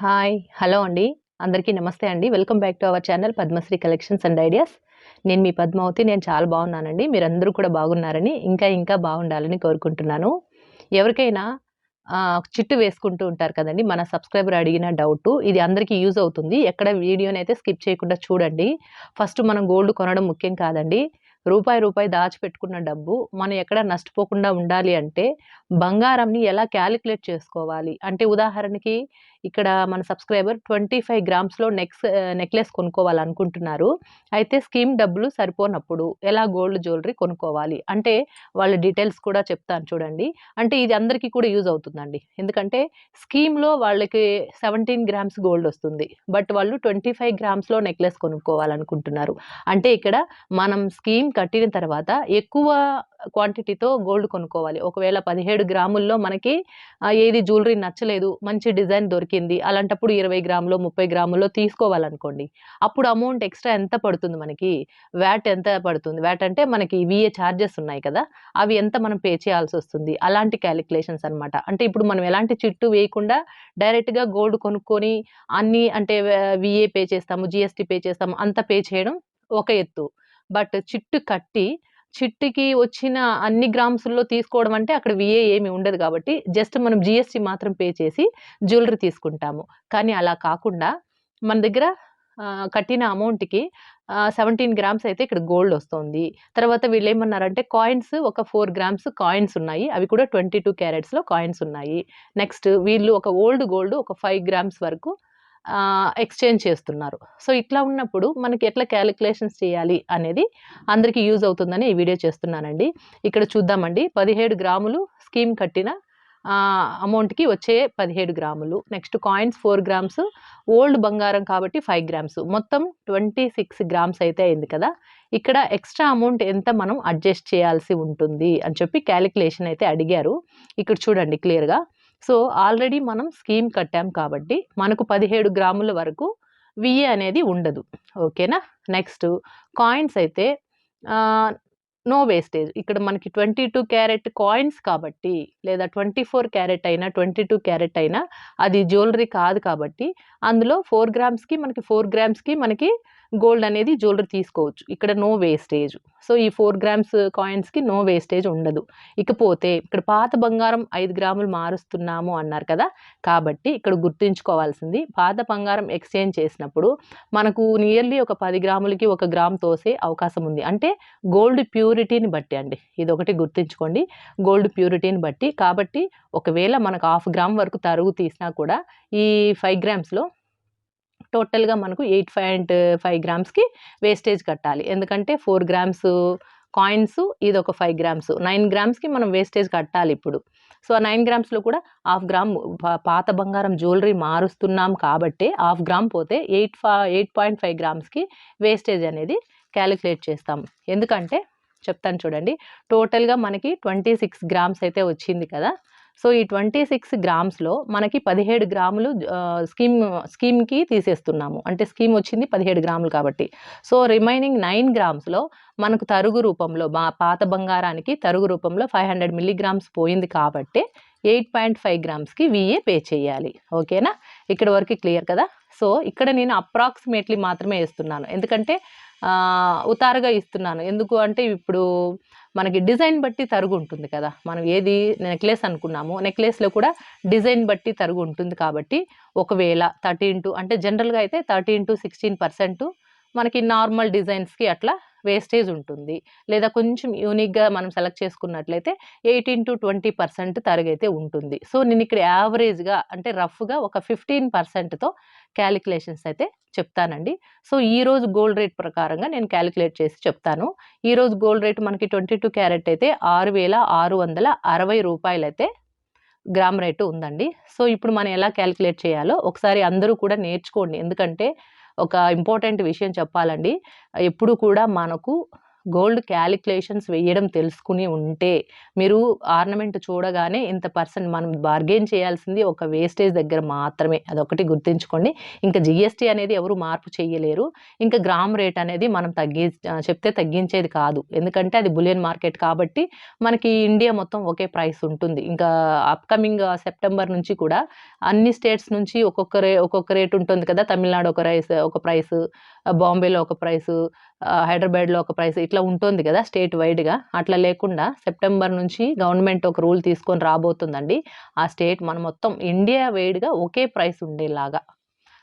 Hi hello అండి. అందరికీ నమస్తే అండి. Welcome back to our channel Padmasri collections and ideas. నేను మీ పద్మావతి నేను చాలా బాగున్నానండి. మీరందరూ కూడా బాగున్నారని ఇంకా ఇంకా బాగుండాలని కోరుకుంటున్నాను. ఎవరికైనా చిట్టు వేసుకుంటూ ఉంటారు కదండి. మన సబ్స్క్రైబర్ అడిగిన డౌట్ ఇది అందరికీ యూజ్ అవుతుంది. ఎక్కడ వీడియోని అయితే స్కిప్ చేయకుండా చూడండి. ఫస్ట్ మనం గోల్డ్ కొనడం ముఖ్యం కాదండి. రూపాయి రూపాయి దాచిపెట్టుకున్న డబ్బు మనం ఎక్కడ నష్టపోకుండా ఉండాలి అంటే బంగారంని ఎలా క్యాలిక్యులేట్ చేసుకోవాలి? అంటే ఉదాహరణకి ఇక్కడ మన సబ్స్క్రైబర్ ట్వంటీ ఫైవ్ గ్రామ్స్లో నెక్స్ నెక్లెస్ కొనుక్కోవాలనుకుంటున్నారు. అయితే స్కీమ్ డబ్బులు సరిపోనప్పుడు ఎలా గోల్డ్ జ్యువెలరీ కొనుక్కోవాలి? అంటే వాళ్ళ డీటెయిల్స్ కూడా చెప్తాను చూడండి. అంటే ఇది అందరికీ కూడా యూజ్ అవుతుందండి. ఎందుకంటే స్కీమ్లో వాళ్ళకి సెవెంటీన్ గ్రామ్స్ గోల్డ్ వస్తుంది. బట్ వాళ్ళు ట్వంటీ ఫైవ్ గ్రామ్స్లో నెక్లెస్ కొనుక్కోవాలనుకుంటున్నారు. అంటే ఇక్కడ మనం స్కీమ్ కట్టిన తర్వాత ఎక్కువ క్వాంటిటీతో గోల్డ్ కొనుక్కోవాలి. ఒకవేళ పదిహేడు గ్రాముల్లో మనకి ఏది జ్యువెలరీ నచ్చలేదు మంచి డిజైన్ దొరికి దొరికింది. అలాంటప్పుడు ఇరవై గ్రాములో ముప్పై గ్రాములో తీసుకోవాలనుకోండి. అప్పుడు అమౌంట్ ఎక్స్ట్రా ఎంత పడుతుంది మనకి? వ్యాట్ ఎంత పడుతుంది? వ్యాట్ అంటే మనకి విఏ ఛార్జెస్ ఉన్నాయి కదా? అవి ఎంత మనం పే చేయాల్సి వస్తుంది? అలాంటి క్యాలిక్యులేషన్స్ అనమాట అంటే ఇప్పుడు మనం ఎలాంటి చిట్టు వేయకుండా డైరెక్ట్గా గోల్డ్ కొనుక్కొని అన్ని అంటే విఏ పే చేస్తాము జిఎస్టీ పే చేస్తాము అంత పే చేయడం ఒక ఎత్తు. బట్ చిట్టు కట్టి చిట్టుకి వచ్చిన అన్ని గ్రామ్స్లో తీసుకోవడం అంటే అక్కడ విఏ ఏమి ఉండదు కాబట్టి జస్ట్ మనం జిఎస్టీ మాత్రం పే చేసి జ్యువెలరీ తీసుకుంటాము. కానీ అలా కాకుండా మన దగ్గర కట్టిన అమౌంట్కి సెవెంటీన్ గ్రామ్స్ అయితే ఇక్కడ గోల్డ్ వస్తుంది. తర్వాత వీళ్ళు ఏమన్నారంటే కాయిన్స్ ఒక ఫోర్ గ్రామ్స్ కాయిన్స్ ఉన్నాయి. అవి కూడా ట్వంటీ టూ క్యారెట్స్లో కాయిన్స్ ఉన్నాయి. నెక్స్ట్ వీళ్ళు ఒక ఓల్డ్ గోల్డ్ ఒక ఫైవ్ గ్రామ్స్ వరకు ఎక్స్చేంజ్ చేస్తున్నారు. సో ఇట్లా ఉన్నప్పుడు మనకి ఎట్లా క్యాలిక్యులేషన్స్ చేయాలి అనేది అందరికీ యూజ్ అవుతుందని ఈ వీడియో చేస్తున్నానండి. ఇక్కడ చూద్దామండి. పదిహేడు గ్రాములు స్కీమ్ కట్టిన అమౌంట్కి వచ్చే పదిహేడు గ్రాములు. Next coins four grams old బంగారం కాబట్టి ఫైవ్ గ్రామ్స్ మొత్తం ట్వంటీ సిక్స్ గ్రామ్స్ అయితే అయింది కదా. ఇక్కడ ఎక్స్ట్రా అమౌంట్ ఎంత మనం అడ్జస్ట్ చేయాల్సి ఉంటుంది అని చెప్పి క్యాలిక్యులేషన్ అయితే అడిగారు. ఇక్కడ చూడండి క్లియర్గా సో ఆల్రెడీ మనం స్కీమ్ కట్టాం కాబట్టి మనకు పదిహేడు గ్రాముల వరకు విఏ అనేది ఉండదు. ఓకేనా? నెక్స్ట్ కాయిన్స్ అయితే నో వేస్టేజ్. ఇక్కడ మనకి ట్వంటీ టూ క్యారెట్ కాయిన్స్ కాబట్టి లేదా ట్వంటీ ఫోర్ క్యారెట్ అయినా ట్వంటీ టూ క్యారెట్ అయినా అది జ్యువెలరీ కాదు కాబట్టి అందులో ఫోర్ గ్రామ్స్కి మనకి ఫోర్ గ్రామ్స్కి మనకి గోల్డ్ అనేది జ్యువెలరీ తీసుకోవచ్చు. ఇక్కడ నో వేస్టేజ్. సో ఈ ఫోర్ గ్రామ్స్ కాయిన్స్కి నో వేస్టేజ్ ఉండదు. ఇకపోతే ఇక్కడ పాత బంగారం ఐదు గ్రాములు మారుస్తున్నాము అన్నారు కదా కాబట్టి ఇక్కడ గుర్తుంచుకోవాల్సింది పాత బంగారం ఎక్స్చేంజ్ చేసినప్పుడు మనకు నియర్లీ ఒక పది గ్రాములకి ఒక గ్రామ్ తోసే అవకాశం ఉంది. అంటే గోల్డ్ ప్యూర్ ప్యూరిటీని బట్టి అండి. ఇది ఒకటి గుర్తుంచుకోండి. గోల్డ్ ప్యూరిటీని బట్టి. కాబట్టి ఒకవేళ మనకు హాఫ్ గ్రామ్ వరకు తరుగు తీసినా కూడా ఈ ఫైవ్ గ్రామ్స్లో టోటల్గా మనకు ఎయిట్ పాయింట్ ఫైవ్ గ్రామ్స్కి వేస్టేజ్ కట్టాలి. ఎందుకంటే ఫోర్ గ్రామ్స్ కాయిన్స్ ఇది ఒక ఫైవ్ గ్రామ్స్. నైన్ గ్రామ్స్కి మనం వేస్టేజ్ కట్టాలి ఇప్పుడు. సో ఆ నైన్ గ్రామ్స్లో కూడా హాఫ్ గ్రామ్ పాత బంగారం జ్యువెలరీ మారుస్తున్నాం కాబట్టి హాఫ్ గ్రామ్ పోతే ఎయిట్ ఫా ఎయిట్ పాయింట్ ఫైవ్ గ్రామ్స్కి వేస్టేజ్ అనేది క్యాలిక్యులేట్ చేస్తాం. ఎందుకంటే చెప్తాను చూడండి. టోటల్గా మనకి ట్వంటీ సిక్స్ గ్రామ్స్ అయితే వచ్చింది కదా. సో ఈ ట్వంటీ సిక్స్ గ్రామ్స్లో మనకి పదిహేడు గ్రాములు స్కీమ్ స్కీమ్కి తీసేస్తున్నాము. అంటే స్కీమ్ వచ్చింది పదిహేడు గ్రాములు కాబట్టి. సో రిమైనింగ్ నైన్ గ్రామ్స్లో మనకు తరుగు రూపంలో మా పాత బంగారానికి తరుగు రూపంలో ఫైవ్ హండ్రెడ్ మిల్లీగ్రామ్స్ పోయింది కాబట్టి ఎయిట్ పాయింట్ ఫైవ్ గ్రామ్స్కి విఏ పే చేయాలి. ఓకేనా? ఇక్కడ వరకు క్లియర్ కదా? సో ఇక్కడ నేను అప్రాక్సిమేట్లీ మాత్రమే వేస్తున్నాను. ఎందుకంటే ఉతారుగా ఇస్తున్నాను. ఎందుకు అంటే ఇప్పుడు మనకి డిజైన్ బట్టి తరుగు ఉంటుంది కదా. మనం ఏది నెక్లెస్ అనుకున్నామో నెక్లెస్లో కూడా డిజైన్ బట్టి తరుగు ఉంటుంది కాబట్టి ఒకవేళ థర్టీన్ టు అంటే జనరల్గా అయితే థర్టీన్ టు సిక్స్టీన్ పర్సెంట్ మనకి నార్మల్ డిజైన్స్కి అట్లా వేస్టేజ్ ఉంటుంది. లేదా కొంచెం యూనిక్గా మనం సెలెక్ట్ చేసుకున్నట్లయితే ఎయిటీన్ టు ట్వంటీ పర్సెంట్ తరగైతే ఉంటుంది. సో నేను ఇక్కడ యావరేజ్గా అంటే రఫ్గా ఒక ఫిఫ్టీన్ పర్సెంట్తో క్యాలిక్యులేషన్స్ అయితే చెప్తానండి. సో ఈరోజు గోల్డ్ రేట్ ప్రకారంగా నేను క్యాలిక్యులేట్ చేసి చెప్తాను. ఈరోజు గోల్డ్ రేట్ మనకి ట్వంటీ టూ క్యారెట్ అయితే ఆరు వేల ఆరు వందల అరవై రూపాయలు అయితే గ్రామ్ రేటు ఉందండి. సో ఇప్పుడు మనం ఎలా క్యాలిక్యులేట్ చేయాలో ఒకసారి అందరూ కూడా నేర్చుకోండి. ఎందుకంటే ఒక ఇంపార్టెంట్ విషయం చెప్పాలండి. ఎప్పుడు కూడా మనకు గోల్డ్ క్యాలిక్యులేషన్స్ వేయడం తెలుసుకుని ఉంటే మీరు ఆర్నమెంట్ చూడగానే ఇంత పర్సెంట్ మనం బార్గెన్ చేయాల్సింది ఒక వేస్టేజ్ దగ్గర మాత్రమే. అదొకటి గుర్తుంచుకోండి. ఇంకా జిఎస్టీ అనేది ఎవరు మార్పు చేయలేరు. ఇంకా గ్రామ్ రేట్ అనేది మనం తగ్గి చెప్తే తగ్గించేది కాదు. ఎందుకంటే అది బులియన్ మార్కెట్ కాబట్టి మనకి ఇండియా మొత్తం ఒకే ప్రైస్ ఉంటుంది. ఇంకా అప్కమింగ్ సెప్టెంబర్ నుంచి కూడా అన్ని స్టేట్స్ నుంచి ఒక్కొక్క రే ఒక్కొక్క రేట్ ఉంటుంది కదా. తమిళనాడు ఒక రైస్ ఒక ప్రైస్ బాంబేలో ఒక ప్రైసు హైదరాబాద్లో ఒక ప్రైస్ ఇట్లా ఉంటుంది కదా స్టేట్ వైడ్గా. అట్లా లేకుండా సెప్టెంబర్ నుంచి గవర్నమెంట్ ఒక రూల్ తీసుకొని రాబోతుందండి. ఆ స్టేట్ మన మొత్తం ఇండియా వైడ్గా ఒకే ప్రైస్ ఉండేలాగా.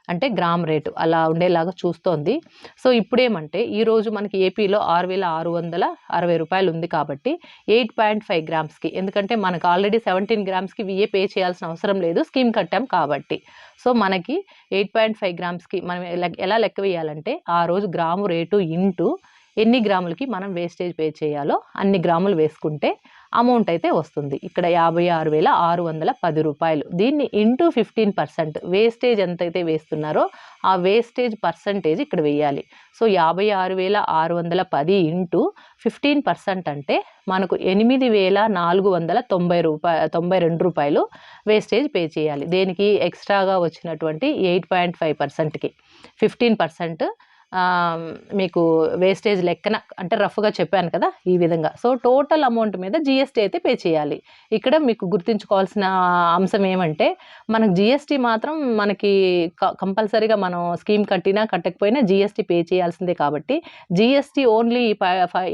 అంటే గ్రామ్ రేటు అలా ఉండేలాగా చూస్తోంది. సో ఇప్పుడేమంటే ఈరోజు మనకి ఏపీలో ఆరు వేల ఆరు వందల అరవై రూపాయలు ఉంది కాబట్టి ఎయిట్ పాయింట్ ఫైవ్ గ్రామ్స్కి. ఎందుకంటే మనకు ఆల్రెడీ సెవెంటీన్ గ్రామ్స్కి విఏ పే చేయాల్సిన అవసరం లేదు స్కీమ్ కట్టాం కాబట్టి. సో మనకి ఎయిట్ పాయింట్ ఫైవ్ గ్రామ్స్కి మనం ఎలా- ఎలా లెక్క వేయాలంటే ఆ రోజు గ్రాము రేటు ఇంటూ ఎన్ని గ్రాములకి మనం వేస్టేజ్ పే చేయాలో అన్ని గ్రాములు వేసుకుంటే అమౌంట్ అయితే వస్తుంది. ఇక్కడ యాభై ఆరు వేల ఆరు వందల పది రూపాయలు. దీన్ని ఇంటూ ఫిఫ్టీన్ పర్సెంట్ వేస్టేజ్ ఎంతైతే వేస్తున్నారో ఆ వేస్టేజ్ పర్సంటేజ్ ఇక్కడ వేయాలి. సో యాభై ఆరు వేల ఆరు వందల పది ఇంటూ ఫిఫ్టీన్ పర్సెంట్ అంటే మనకు ఎనిమిది వేల నాలుగు వందల తొంభై రూపాయ తొంభై రెండు రూపాయలు వేస్టేజ్ పే చేయాలి. దేనికి? ఎక్స్ట్రాగా వచ్చినటువంటి ఎయిట్ పాయింట్ ఫైవ్ పర్సెంట్కి. ఫిఫ్టీన్ పర్సెంట్ మీకు వేస్టేజ్ లెక్కన అంటే రఫ్గా చెప్పాను కదా ఈ విధంగా. సో టోటల్ అమౌంట్ మీద జిఎస్టీ అయితే పే చేయాలి. ఇక్కడ మీకు గుర్తుంచుకోవాల్సిన అంశం ఏమంటే మనకు జిఎస్టీ మాత్రం మనకి కంపల్సరీగా మనం స్కీమ్ కట్టినా కట్టకపోయినా జిఎస్టీ పే చేయాల్సిందే కాబట్టి GST only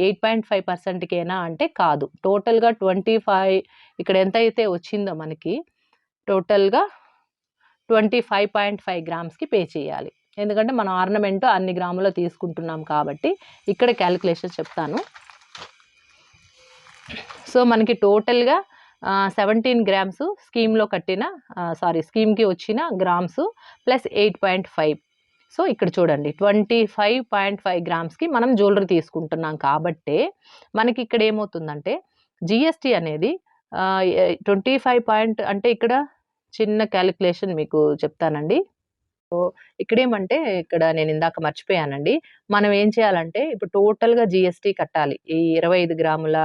eight point five పర్సెంట్కేనా అంటే కాదు. టోటల్గా ట్వంటీ ఫైవ్ ఇక్కడ ఎంత అయితే వచ్చిందో మనకి టోటల్గా ట్వంటీ ఫైవ్ పాయింట్ ఫైవ్ గ్రామ్స్కి పే చేయాలి. ఎందుకంటే మనం ఆర్నమెంట్ అన్ని గ్రాములో తీసుకుంటున్నాం కాబట్టి ఇక్కడ క్యాలిక్యులేషన్ చెప్తాను. సో మనకి టోటల్గా సెవెంటీన్ గ్రామ్స్ స్కీమ్లో కట్టిన సారీ స్కీమ్కి వచ్చిన grams plus eight point five. So ఇక్కడ చూడండి ట్వంటీ ఫైవ్ పాయింట్ ఫైవ్ గ్రామ్స్కి మనం జ్యువెలరీ తీసుకుంటున్నాం కాబట్టే మనకి ఇక్కడ ఏమవుతుందంటే జిఎస్టీ అనేది ట్వంటీ ఫైవ్ పాయింట్ అంటే ఇక్కడ చిన్న క్యాలిక్యులేషన్ మీకు చెప్తానండి. ఇక్కడేమంటే ఇక్కడ నేను ఇందాక మర్చిపోయానండి. మనం ఏం చేయాలంటే ఇప్పుడు టోటల్గా జిఎస్టీ కట్టాలి. ఈ ఇరవై ఐదు గ్రాముల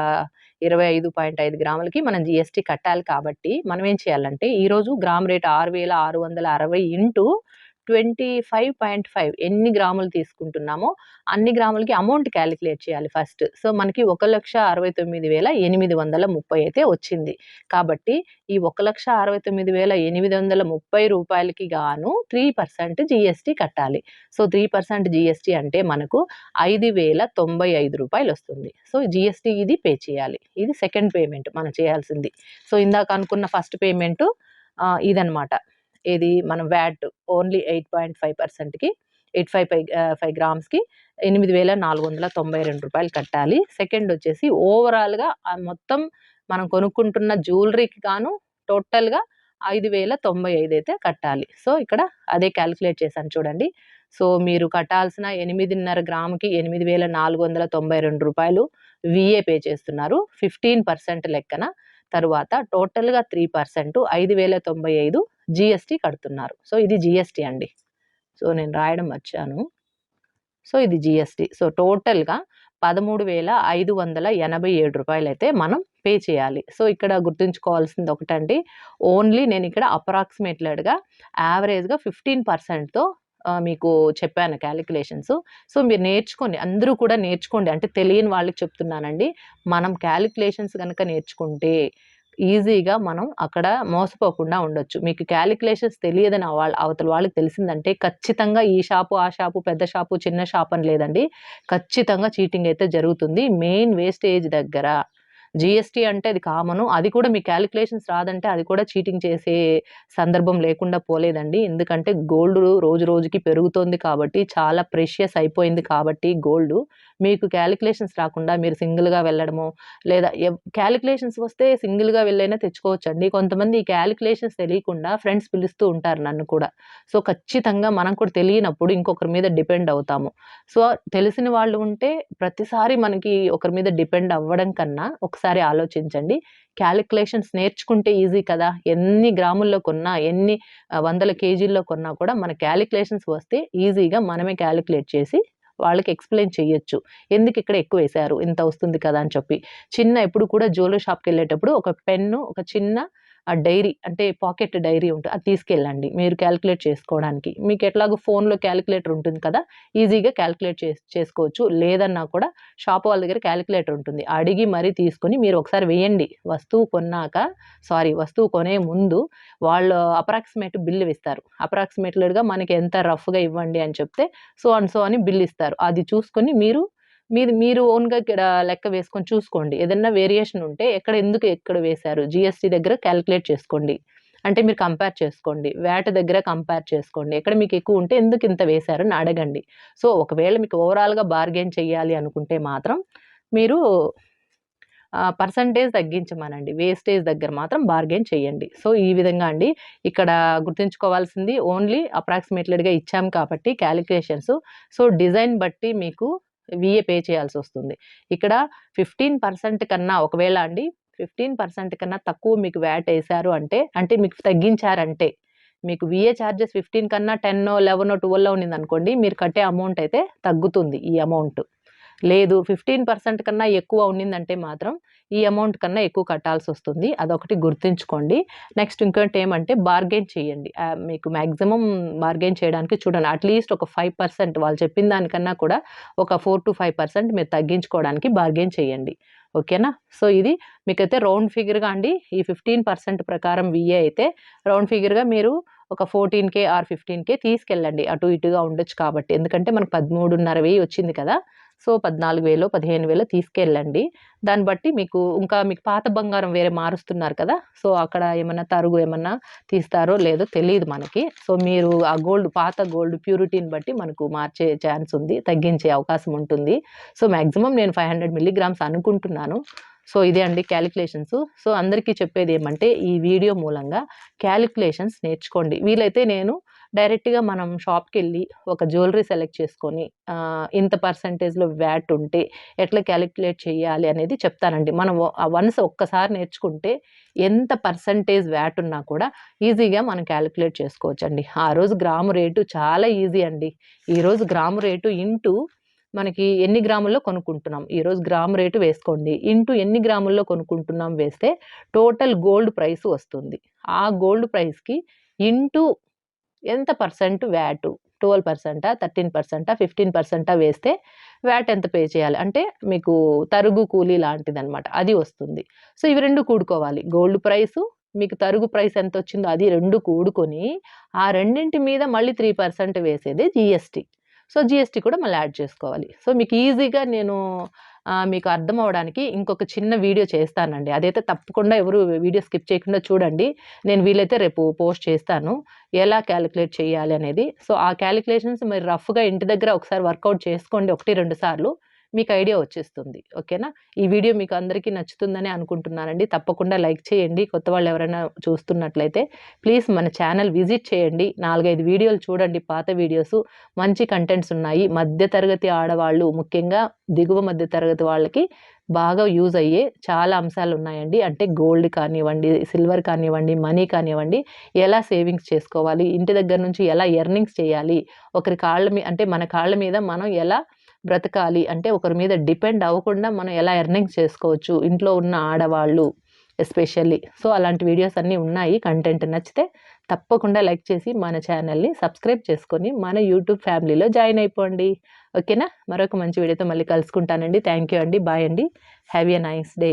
ఇరవై ఐదు పాయింట్ ఐదు గ్రాములకి మనం జిఎస్టీ కట్టాలి కాబట్టి మనం ఏం చేయాలంటే ఈరోజు గ్రామ్ రేట్ ఆరు వేల ఆరు వందల అరవై into twenty five point five ఎన్ని గ్రాములు తీసుకుంటున్నామో అన్ని గ్రాములకి అమౌంట్ క్యాలిక్యులేట్ చేయాలి ఫస్ట్. సో మనకి ఒక లక్ష అరవై తొమ్మిది వేల ఎనిమిది వందల ముప్పై అయితే వచ్చింది. కాబట్టి ఈ ఒక లక్ష అరవై తొమ్మిది వేల ఎనిమిది వందల ముప్పై రూపాయలకి గాను త్రీ పర్సెంట్ జిఎస్టీ కట్టాలి. సో త్రీ పర్సెంట్ జిఎస్టీ అంటే మనకు ఐదు వేల తొంభై ఐదు రూపాయలు వస్తుంది. సో జిఎస్టీ ఇది పే చేయాలి. ఇది సెకండ్ పేమెంట్ మనం చేయాల్సింది. సో ఇందాక అనుకున్న ఫస్ట్ పేమెంట్ ఇదనమాట ఇది మన VAT only eight point five పర్సెంట్కి ఎయిట్ ఫైవ్ ఫైవ్ ఫైవ్ గ్రామ్స్కి ఎనిమిది వేల నాలుగు వందల తొంభై రెండు రూపాయలు కట్టాలి. సెకండ్ వచ్చేసి ఓవరాల్గా మొత్తం మనం కొనుక్కుంటున్న జ్యువెలరీకి గాను టోటల్గా ఐదు వేల తొంభై ఐదు అయితే కట్టాలి. సో ఇక్కడ అదే క్యాలిక్యులేట్ చేశాను చూడండి. సో మీరు కట్టాల్సిన ఎనిమిదిన్నర గ్రాముకి ఎనిమిది వేల నాలుగు వందల తొంభై రెండు రూపాయలు విఏ పే చేస్తున్నారు. ఫిఫ్టీన్ పర్సెంట్ లెక్కన తరువాత టోటల్గా త్రీ పర్సెంట్ ఐదు వేల తొంభై ఐదు జిఎస్టీ కడుతున్నారు. సో ఇది జిఎస్టీ అండి. సో నేను రాయడం వచ్చాను. సో ఇది జిఎస్టీ. సో టోటల్గా పదమూడు వేల ఐదు వందల ఎనభై ఏడు రూపాయలు అయితే మనం పే చేయాలి. సో ఇక్కడ గుర్తుంచుకోవాల్సింది ఒకటండి. ఓన్లీ నేను ఇక్కడ అప్రాక్సిమేట్లెడ్గా యావరేజ్గా ఫిఫ్టీన్ పర్సెంట్తో మీకు చెప్పాను క్యాలిక్యులేషన్స్. సో మీరు నేర్చుకోండి. అందరూ కూడా నేర్చుకోండి. అంటే తెలియని వాళ్ళకి చెప్తున్నానండి. మనం క్యాలిక్యులేషన్స్ కనుక నేర్చుకుంటే ఈజీగా మనం అక్కడ మోసపోకుండా ఉండొచ్చు. మీకు క్యాలిక్యులేషన్స్ తెలియదని వాళ్ళ అవతల వాళ్ళకి తెలిసిందంటే ఖచ్చితంగా ఈ షాపు ఆ షాపు పెద్ద షాపు చిన్న షాప్ అని లేదండి. ఖచ్చితంగా చీటింగ్ అయితే జరుగుతుంది. మెయిన్ వేస్టేజ్ దగ్గర. జిఎస్టీ అంటే అది కామను. అది కూడా మీ క్యాలిక్యులేషన్స్ రాదంటే అది కూడా చీటింగ్ చేసే సందర్భం లేకుండా పోలేదండి. ఎందుకంటే గోల్డ్ రోజు రోజుకి పెరుగుతోంది కాబట్టి చాలా ప్రెషియస్ అయిపోయింది కాబట్టి గోల్డ్ మీకు క్యాలిక్యులేషన్స్ రాకుండా మీరు సింగిల్గా వెళ్ళడము లేదా క్యాలిక్యులేషన్స్ వస్తే సింగిల్గా వెళ్ళైనా తెచ్చుకోవచ్చండి. కొంతమంది ఈ క్యాలిక్యులేషన్స్ తెలియకుండా ఫ్రెండ్స్ పిలుస్తూ ఉంటారు నన్ను కూడా. సో ఖచ్చితంగా మనం కూడా తెలియనప్పుడు ఇంకొకరి మీద డిపెండ్ అవుతాము. సో తెలిసిన వాళ్ళు ఉంటే ప్రతిసారి మనకి ఒకరి మీద డిపెండ్ అవ్వడం కన్నా ఒకసారి ఆలోచించండి. క్యాలిక్యులేషన్స్ నేర్చుకుంటే ఈజీ కదా. ఎన్ని గ్రాముల్లో కొన్నా ఎన్ని వందల కేజీల్లో కొన్నా కూడా మన క్యాలిక్యులేషన్స్ వస్తే ఈజీగా మనమే క్యాలిక్యులేట్ చేసి వాళ్ళకి ఎక్స్ప్లెయిన్ చేయొచ్చు ఎందుకు ఇక్కడ ఎక్కువ వేశారు? ఇంత వస్తుంది కదా అని చెప్పి. చిన్న ఎప్పుడు కూడా జ్యువెలరీ షాప్కి వెళ్ళేటప్పుడు ఒక పెన్ను ఒక చిన్న ఆ డైరీ అంటే పాకెట్ డైరీ ఉంటుంది అది తీసుకెళ్ళండి మీరు క్యాలిక్యులేట్ చేసుకోవడానికి. మీకు ఎట్లాగో ఫోన్లో క్యాలిక్యులేటర్ ఉంటుంది కదా ఈజీగా క్యాలిక్యులేట్ చేస్ చేసుకోవచ్చు. లేదన్నా కూడా షాప్ వాళ్ళ దగ్గర క్యాలిక్యులేటర్ ఉంటుంది. అడిగి మరీ తీసుకొని మీరు ఒకసారి వేయండి. వస్తువు కొన్నాక సారీ వస్తువు కొనే ముందు వాళ్ళు అప్రాక్సిమేట్ బిల్లు ఇస్తారు. అప్రాక్సిమేట్లీగా మనకి ఎంత రఫ్గా ఇవ్వండి అని చెప్తే సో అండ్ సో అని బిల్ ఇస్తారు. అది చూసుకొని మీరు మీరు మీరు ఓన్గా ఇక్కడ లెక్క వేసుకొని చూసుకోండి. ఏదన్నా వేరియేషన్ ఉంటే ఎక్కడ ఎందుకు ఎక్కడ వేశారు? జిఎస్టీ దగ్గర క్యాలిక్యులేట్ చేసుకోండి. అంటే మీరు కంపేర్ చేసుకోండి. వ్యాట్ దగ్గర కంపేర్ చేసుకోండి. ఎక్కడ మీకు ఎక్కువ ఉంటే ఎందుకు ఇంత వేశారని అడగండి. సో ఒకవేళ మీకు ఓవరాల్గా బార్గెన్ చేయాలి అనుకుంటే మాత్రం మీరు పర్సంటేజ్ తగ్గించమనండి. వేస్టేజ్ దగ్గర మాత్రం బార్గెన్ చేయండి. సో ఈ విధంగా అండి. ఇక్కడ గుర్తుంచుకోవాల్సింది ఓన్లీ అప్రాక్సిమేట్లీగా ఇచ్చాం కాబట్టి క్యాలిక్యులేషన్స్ సో డిజైన్ బట్టి మీకు విఏ పే చేయాల్సి వస్తుంది. ఇక్కడ ఫిఫ్టీన్ పర్సెంట్ కన్నా ఒకవేళ అండి ఫిఫ్టీన్ పర్సెంట్ కన్నా తక్కువ మీకు వ్యాట్ వేశారు అంటే అంటే మీకు తగ్గించారంటే మీకు విఏ ఛార్జెస్ ఫిఫ్టీన్ కన్నా టెన్ లెవెన్ ట్వెల్వ్ ఉన్నింది అనుకోండి మీరు కట్టే అమౌంట్ అయితే తగ్గుతుంది ఈ అమౌంట్ లేదు ఫిఫ్టీన్ పర్సెంట్ కన్నా ఎక్కువ ఉన్నిందంటే మాత్రం ఈ అమౌంట్ కన్నా ఎక్కువ కట్టాల్సి వస్తుంది అదొకటి గుర్తుంచుకోండి. నెక్స్ట్ ఇంకోటి ఏమంటే బార్గెన్ చేయండి. మీకు మ్యాక్సిమం బార్గెన్ చేయడానికి చూడండి. అట్లీస్ట్ ఒక ఫైవ్ పర్సెంట్ వాళ్ళు చెప్పిన దానికన్నా కూడా ఒక ఫోర్ టు ఫైవ్ పర్సెంట్ మీరు తగ్గించుకోవడానికి బార్గెన్ చేయండి. ఓకేనా? సో ఇది మీకైతే రౌండ్ ఫిగర్గా అండి. ఈ ఫిఫ్టీన్ పర్సెంట్ ప్రకారం విఏ అయితే రౌండ్ ఫిగర్గా మీరు ఒక fourteen K or fifteen K తీసుకెళ్ళండి. అటు ఇటుగా ఉండొచ్చు కాబట్టి. ఎందుకంటే మనకు పదమూడున్నర వెయ్యి వచ్చింది కదా. సో పద్నాలుగు వేలు పదిహేను వేలో తీసుకెళ్ళండి. దాన్ని బట్టి మీకు ఇంకా మీకు పాత బంగారం వేరే మారుస్తున్నారు కదా. సో అక్కడ ఏమన్నా తరుగు ఏమన్నా తీస్తారో లేదో తెలియదు మనకి. సో మీరు ఆ గోల్డ్ పాత గోల్డ్ ప్యూరిటీని బట్టి మనకు మార్చే ఛాన్స్ ఉంది తగ్గించే అవకాశం ఉంటుంది. సో మ్యాక్సిమం నేను ఫైవ్ హండ్రెడ్ మిల్లీగ్రామ్స్ అనుకుంటున్నాను. సో ఇదే అండి క్యాలిక్యులేషన్స్ సో అందరికీ చెప్పేది ఏమంటే ఈ వీడియో మూలంగా క్యాలిక్యులేషన్స్ నేర్చుకోండి. వీలైతే నేను డైరెక్ట్గా మనం షాప్కి వెళ్ళి ఒక జ్యువెలరీ సెలెక్ట్ చేసుకొని ఇంత పర్సంటేజ్లో వ్యాట్ ఉంటే ఎట్లా క్యాలిక్యులేట్ చేయాలి అనేది చెప్తానండి. మనం వన్స్ ఒక్కసారి నేర్చుకుంటే ఎంత పర్సంటేజ్ వ్యాట్ ఉన్నా కూడా ఈజీగా మనం క్యాలిక్యులేట్ చేసుకోవచ్చండి. ఆ రోజు గ్రాము రేటు చాలా ఈజీ అండి. ఈరోజు గ్రాము రేటు ఇంటూ మనకి ఎన్ని గ్రాముల్లో కొనుక్కుంటున్నాం? ఈరోజు గ్రామ్ రేటు వేసుకోండి. ఇంటూ ఎన్ని గ్రాముల్లో కొనుక్కుంటున్నాం వేస్తే టోటల్ గోల్డ్ ప్రైస్ వస్తుంది. ఆ గోల్డ్ ప్రైస్కి ఇంటూ ఎంత పర్సెంట్ వ్యాటు? ట్వెల్వ్ పర్సెంటా థర్టీన్ పర్సెంటా ఫిఫ్టీన్ పర్సెంటా వేస్తే వ్యాట్ ఎంత పే చేయాలి? అంటే మీకు తరుగు కూలీ లాంటిది అనమాట అది వస్తుంది. సో ఇవి రెండు కూడుకోవాలి. గోల్డ్ ప్రైసు మీకు తరుగు ప్రైస్ ఎంత వచ్చిందో అది రెండు కూడుకొని ఆ రెండింటి మీద మళ్ళీ త్రీ పర్సెంట్ వేసేది జిఎస్టీ. సో జిఎస్టీ కూడా మళ్ళీ యాడ్ చేసుకోవాలి. సో మీకు ఈజీగా నేను మీకు అర్థం అవడానికి ఇంకొక చిన్న వీడియో చేస్తానండి. అదైతే తప్పకుండా ఎవరు వీడియో స్కిప్ చేయకుండా చూడండి. నేను వీలైతే రేపు పోస్ట్ చేస్తాను. ఎలా క్యాలిక్యులేట్ చేయాలి అనేది. సో ఆ క్యాలిక్యులేషన్స్ మీరు రఫ్గా ఇంటి దగ్గర ఒకసారి వర్కౌట్ చేసుకోండి. ఒకటి రెండు సార్లు. మీకు ఐడియా వచ్చేస్తుంది. ఓకేనా? ఈ వీడియో మీకు అందరికీ నచ్చుతుందని అనుకుంటున్నానండి. తప్పకుండా లైక్ చేయండి. కొత్త వాళ్ళు ఎవరైనా చూస్తున్నట్లయితే ప్లీజ్ మన ఛానల్ విజిట్ చేయండి. నాలుగైదు వీడియోలు చూడండి. పాత వీడియోస్ మంచి కంటెంట్స్ ఉన్నాయి. మధ్యతరగతి ఆడవాళ్ళు ముఖ్యంగా దిగువ మధ్య తరగతి వాళ్ళకి బాగా యూజ్ అయ్యే చాలా అంశాలు ఉన్నాయండి. అంటే గోల్డ్ కానివ్వండి సిల్వర్ కానివ్వండి మనీ కానివ్వండి ఎలా సేవింగ్స్ చేసుకోవాలి ఇంటి దగ్గర నుంచి ఎలా ఎర్నింగ్స్ చేయాలి ఒకరి కాళ్ళ మీద అంటే మన కాళ్ళ మీద మనం ఎలా బ్రతకాలి. అంటే ఒకరి మీద డిపెండ్ అవ్వకుండా మనం ఎలా ఎర్నింగ్ చేసుకోవచ్చు ఇంట్లో ఉన్న ఆడవాళ్ళు ఎస్పెషల్లీ. సో అలాంటి వీడియోస్ అన్నీ ఉన్నాయి. కంటెంట్ నచ్చితే తప్పకుండా లైక్ చేసి మన ఛానల్ని సబ్స్క్రైబ్ చేసుకొని మన యూట్యూబ్ ఫ్యామిలీలో జాయిన్ అయిపోండి. ఓకేనా? మరొక మంచి వీడియోతో మళ్ళీ కలుసుకుంటానండి. థ్యాంక్ యూ అండి. బాయ్ అండి. Have a nice day.